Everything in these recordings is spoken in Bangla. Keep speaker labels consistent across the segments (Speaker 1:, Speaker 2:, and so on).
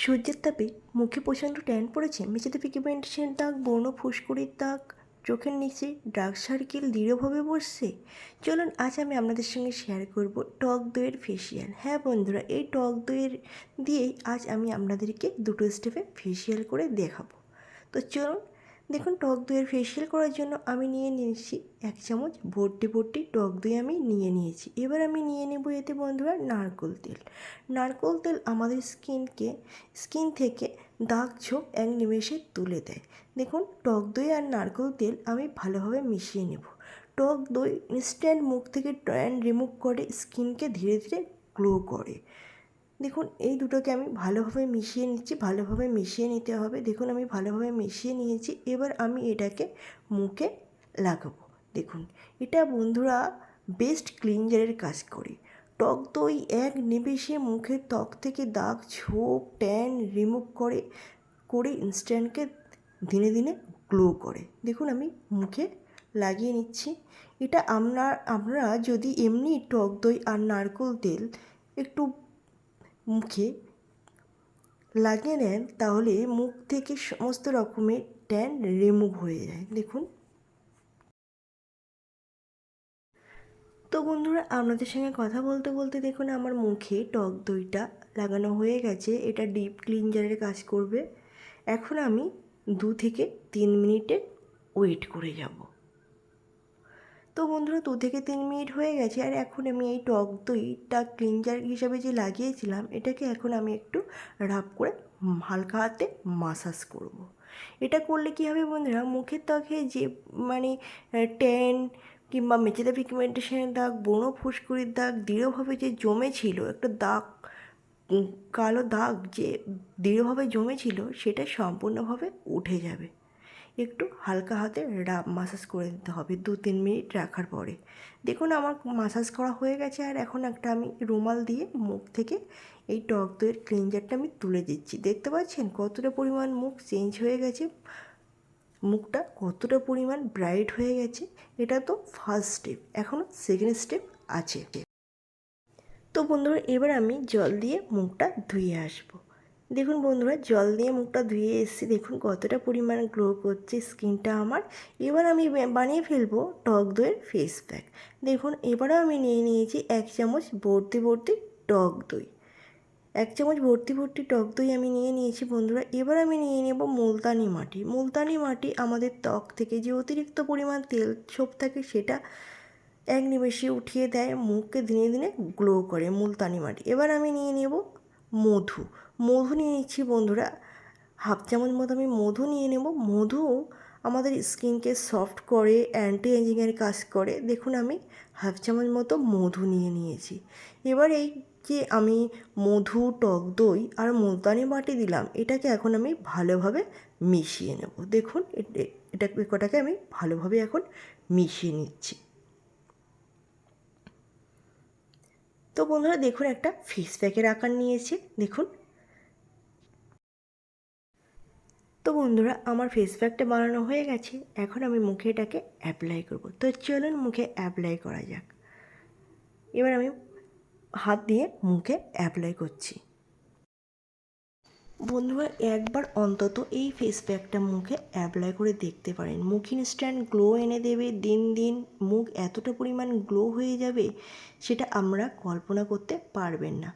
Speaker 1: সূর্যের তাপে মুখে প্রচণ্ড ট্যান পড়েছে। মেঝেতে পিগমেন্টেশনের দাগ, বর্ণ ফুসকুড়ির দাগ, চোখের নিচে ডার্ক সার্কেল দৃঢ়ভাবে বসছে। চলুন, আজ আমি আপনাদের সঙ্গে শেয়ার করব টক দইয়ের ফেসিয়াল হ্যাঁ বন্ধুরা, এই টক দইয়ের দিয়েই আজ আমি আপনাদেরকে দুটো স্টেপে ফেসিয়াল করে দেখাবো। তো চলুন দেখুন, টক দইয়ের ফেসিয়াল করার জন্য আমি নিয়ে নিয়েছি এক চামচ ভর্তি ভর্তি টক দই আমি নিয়ে নিয়েছি। এবার আমি নিয়ে নেব এতে বন্ধুরা নারকোল তেল। নারকোল তেল আমাদের স্কিনকে, স্কিন থেকে দাগ ছোপ এক নিমেষে তুলে দেয়। দেখুন, টক দই আর নারকোল তেল আমি ভালোভাবে মিশিয়ে নেব। টক দই ইনস্ট্যান্ট মুখ থেকে ট্যান রিমুভ করে স্কিনকে ধীরে ধীরে গ্লো করে। দেখুন, এই দুটোকে আমি ভালোভাবে মিশিয়ে নিচ্ছি, ভালোভাবে মিশিয়ে নিতে হবে। দেখুন, আমি ভালোভাবে মিশিয়ে নিয়েছি, এবার আমি এটাকে মুখে লাগাবো। দেখুন, এটা বন্ধুরা বেস্ট ক্লিনজারের কাজ করে। টক দই এক নিমেষে মুখের ত্বক থেকে দাগ, ছোপ ট্যান রিমুভ করে করে ইনস্ট্যান্টকে দিনে দিনে গ্লো করে। দেখুন, আমি মুখে লাগিয়ে নিচ্ছি। এটা আপনার আপনারা যদি এমনি টক দই আর নারকোল তেল একটু মুখে লাগিয়ে নেন, তাহলে মুখ থেকে সমস্ত রকমের ট্যান রিমুভ হয়ে যায়। দেখুন। তো বন্ধুরা, আপনাদের সঙ্গে কথা বলতে বলতে দেখুন, আমার মুখে টক দইটা লাগানো হয়ে গেছে। এটা ডিপ ক্লিনজারের কাজ করবে। এখন আমি দু থেকে তিন মিনিটে ওয়েট করে যাব। তো বন্ধুরা দু থেকে তিন মিনিট হয়ে গেছে আর এখন আমি এই টক দইটা ক্লিনজার হিসাবে যে লাগিয়েছিলাম, এটাকে এখন আমি একটু রাব করে হালকা হাতে মাসাজ করব। এটা করলে কী হবে বন্ধুরা, মুখের ত্বকে যে মানে ট্যান কিংবা মেচেদা পিগমেন্টেশনের দাগ, বনো ফুসকুড়ির দাগ, দৃঢ়ভাবে যে জমে ছিল একটা দাগ কালো দাগ যে দৃঢ়ভাবে জমেছিল, সেটা সম্পূর্ণভাবে উঠে যাবে একটু হালকা হাতে রাব মাসাজ করে দিতে হবে দু তিন মিনিট রাখার পরে। দেখুন আমার মাসাজ করা হয়ে গেছে আর এখন একটা আমি রুমাল দিয়ে মুখ থেকে এই টক দইয়ের ক্লিনজারটা আমি তুলে দিচ্ছি। দেখতে পাচ্ছেন কতটা পরিমাণ মুখ চেঞ্জ হয়ে গেছে? মুখটা কতটা পরিমাণ ব্রাইট হয়ে গেছে? এটা তো ফার্স্ট স্টেপ এখনও সেকেন্ড স্টেপ আছে। তো বন্ধুরা, এবার আমি জল দিয়ে মুখটা ধুয়ে আসব। দেখুন বন্ধুরা, জল দিয়ে মুখটা ধুয়ে এসেছি। দেখুন কতটা পরিমাণ গ্লো করছে স্কিনটা আমার। এবার আমি বানিয়ে ফেলব টক দইয়ের ফেস প্যাক দেখুন, এবারও আমি নিয়ে নিয়েছি এক চামচ ভর্তি ভর্তি টক দই। এক চামচ ভর্তি ভর্তি টক দই আমি নিয়ে নিয়েছি বন্ধুরা। এবার আমি নিয়ে নেব মুলতানি মাটি। মুলতানি মাটি আমাদের ত্বক থেকে যে অতিরিক্ত পরিমাণ তেল ছোপ থাকে সেটা এক নিমেষে উঠিয়ে দেয়। মুখকে দিনে দিনে গ্লো করে মুলতানি মাটি। এবার আমি নিয়ে নেব মধু। মধু নিয়ে নিচ্ছি বন্ধুরা। হাফ চামচ মতো আমি মধু নিয়ে নেব। মধু আমাদের স্কিনকে সফট করে অ্যান্টি এজিংয়ের কাজ করে। দেখুন আমি হাফ চামচ মতো মধু নিয়ে নিয়েছি। এবার এই যে আমি মধু, টক দই আর মুলতানি মাটি দিলাম, এটাকে এখন আমি ভালোভাবে মিশিয়ে নেব। দেখুন এটা কটাকে আমি ভালোভাবে এখন মিশিয়ে নিচ্ছি। তো বন্ধুরা দেখুন একটা ফেস প্যাকের আকার নিয়েছে, দেখুন। তো বন্ধুরা আমার ফেস প্যাকটা বানানো হয়ে গেছে, এখন আমি মুখে এটাকে অ্যাপ্লাই করব। তো চলুন মুখে অ্যাপ্লাই করা যাক। এবার আমি হাত দিয়ে মুখে অ্যাপ্লাই করছি। বন্ধুরা, একবার অন্তত এই ফেস প্যাকটা মুখে অ্যাপ্লাই করে দেখতে পারেন। মুখ ইনস্ট্যান্ট গ্লো এনে দেবে, দিন দিন মুখ এতটা পরিমাণ গ্লো হয়ে যাবে, সেটা আমরা কল্পনা করতে পারবেন না।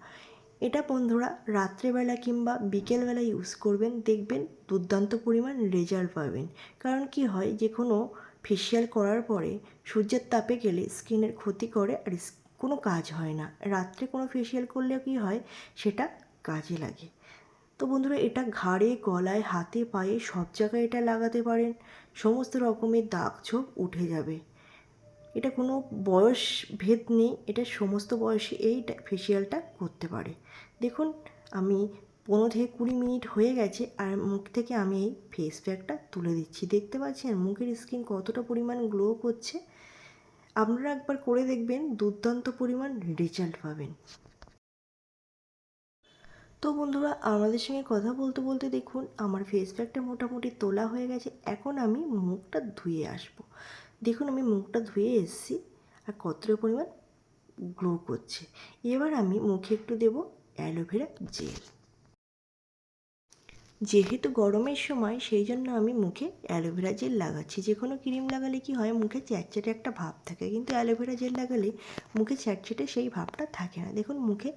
Speaker 1: এটা বন্ধুরা রাত্রেবেলা কিংবা বিকেলবেলা ইউজ করবেন, দেখবেন দুর্দান্ত পরিমাণ রেজাল্ট পাবেন। কারণ কি হয়, যে কোনো ফেসিয়াল করার পরে সূর্যের তাপে গেলে স্কিনের ক্ষতি করে আর কোনো কাজ হয় না। রাত্রে কোনো ফেসিয়াল করলে কি হয়, সেটা কাজে লাগে। তো বন্ধুরা, এটা ঘাড়ে, গলায়, হাতে, পায়ে সব জায়গায় এটা লাগাতে পারেন। সমস্ত রকমের দাগ ছোপ উঠে যাবে। এটা কোনো বয়স ভেদ নেই, এটা সমস্ত বয়সে এই ফেসিয়ালটা করতে পারে। দেখুন, আমি পনেরো থেকে কুড়ি মিনিট হয়ে গেছে, আর মুখ থেকে আমি এই ফেস প্যাকটা তুলে দিচ্ছি। দেখতে পাচ্ছেন, মুখের স্কিন কতটা পরিমাণ গ্লো করছে। আপনারা একবার করে দেখবেন, দুর্দান্ত পরিমাণ রেজাল্ট পাবেন। তো বন্ধুরা, আমাদের সঙ্গে কথা বলতে বলতে দেখুন, আমার ফেস প্যাকটা মোটামুটি তোলা হয়ে গেছে। এখন আমি মুখটা ধুয়ে আসব। দেখুন, আমি মুখটা ধুয়ে এসেছি আর কতটা পরিমাণ গ্লো করছে। এবার আমি মুখে একটু দেবো অ্যালোভেরা জেল। যেহেতু গরমের সময়, সেই জন্য আমি মুখে অ্যালোভেরা জেল লাগাচ্ছি। যে কোনো ক্রিম লাগালে কি হয়, মুখে চ্যাটচ্যাটে একটা ভাব থাকে। কিন্তু অ্যালোভেরা জেল লাগালে মুখে চ্যাটচ্যাটে সেই ভাবটা থাকে না। দেখুন, মুখে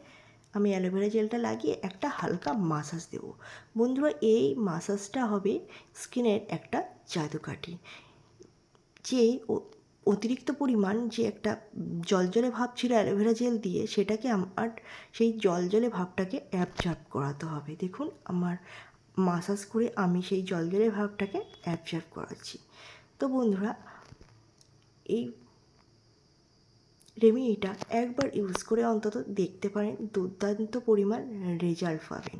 Speaker 1: আমি অ্যালোভেরা জেলটা লাগিয়ে একটা হালকা মাসাজ দেব। বন্ধুরা, এই মাসাজটা হবে স্কিনের একটা জাদুকাঠি। যে অতিরিক্ত পরিমাণ যে একটা জলজলে ভাব ছিল অ্যালোভেরা জেল দিয়ে, সেটাকে আমার সেই জলজলে ভাবটাকে অ্যাবজর্ব করাতে হবে। দেখুন, আমার মাসাজ করে আমি সেই জলজলে ভাবটাকে অ্যাবজর্ব করাচ্ছি। তো বন্ধুরা, এই রেমেডিটা একবার ইউজ করে অন্তত দেখতে পারেন, দুর্দান্ত পরিমাণ রেজাল্ট পাবেন।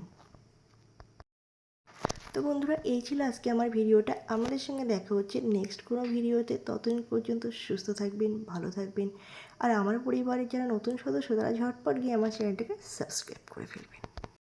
Speaker 1: তো বন্ধুরা, এই ছিল আজকে আমার ভিডিওটা। আমাদের সঙ্গে দেখা হচ্ছে নেক্সট কোনো ভিডিওতে। ততদিন পর্যন্ত সুস্থ থাকবেন, ভালো থাকবেন। আর আমার পরিবারের যারা নতুন সদস্য, তারা ঝটপট গিয়ে আমার চ্যানেলটাকে সাবস্ক্রাইব করে ফেলবেন।